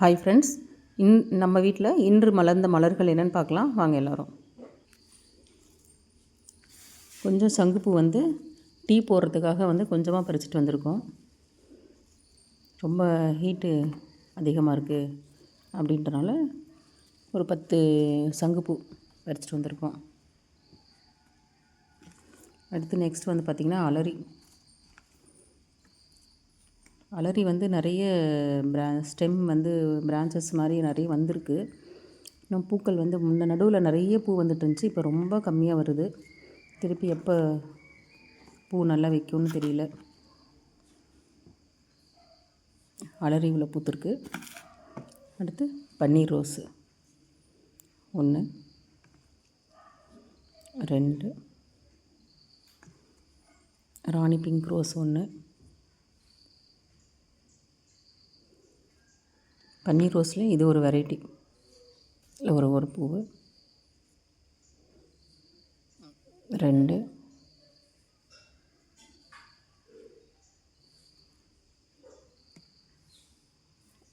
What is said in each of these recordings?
Hi friends in நம்ம வீட்டில் இன்று மலர்ந்த மலர்கள் என்னென்னு பார்க்கலாம். வாங்க எல்லோரும். கொஞ்சம் சங்குப்பூ வந்து டீ போடுறதுக்காக வந்து கொஞ்சமாக பறிச்சிட்டு வந்திருக்கோம். ரொம்ப ஹீட்டு அதிகமாக இருக்குது அப்படின்றனால ஒரு பத்து சங்குப்பூ பறிச்சிட்டு வந்திருக்கோம். அடுத்து நெக்ஸ்ட் வந்து பார்த்திங்கன்னா அலரி. அலரி வந்து நிறைய பிரா ஸ்டெம் வந்து பிரான்ச்சஸ் மாதிரி நிறைய வந்திருக்கு. இன்னும் பூக்கள் வந்து முன்ன நடுவில் நிறைய பூ வந்துட்டு இருந்துச்சு இப்போ ரொம்ப கம்மியாக வருது. திருப்பி எப்போ பூ நல்லா வைக்கும்னு தெரியல. அலரி உள்ள பூத்துருக்கு. அடுத்து பன்னீர் ரோஸு. ஒன்று ரெண்டு. ராணி பிங்க் ரோஸ் ஒன்று பன்னீர் ரோஸில் இது ஒரு வெரைட்டி இல்லை ஒரு ஒரு பூவு. ரெண்டு.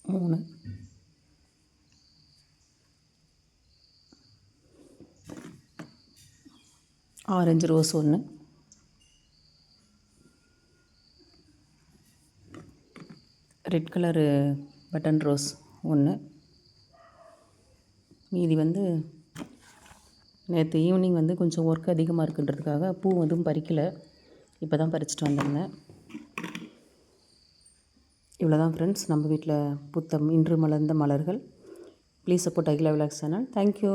மூணு. ஆரஞ்சு ரோஸ் ஒன்று ரெட் கலரு பட்டன் ரோஸ். ஒன்று. மீதி வந்து நேற்று ஈவினிங் வந்து கொஞ்சம் ஒர்க் அதிகமாக இருக்குன்றதுக்காக பூ எதுவும் பறிக்கலை. இப்போ தான் பறிச்சிட்டு வந்திருந்தேன். இவ்வளோ தான் ஃப்ரெண்ட்ஸ் நம்ம வீட்டில் புத்தம் இன்று மலர்ந்த மலர்கள். Please support Akila vlogs channel thank you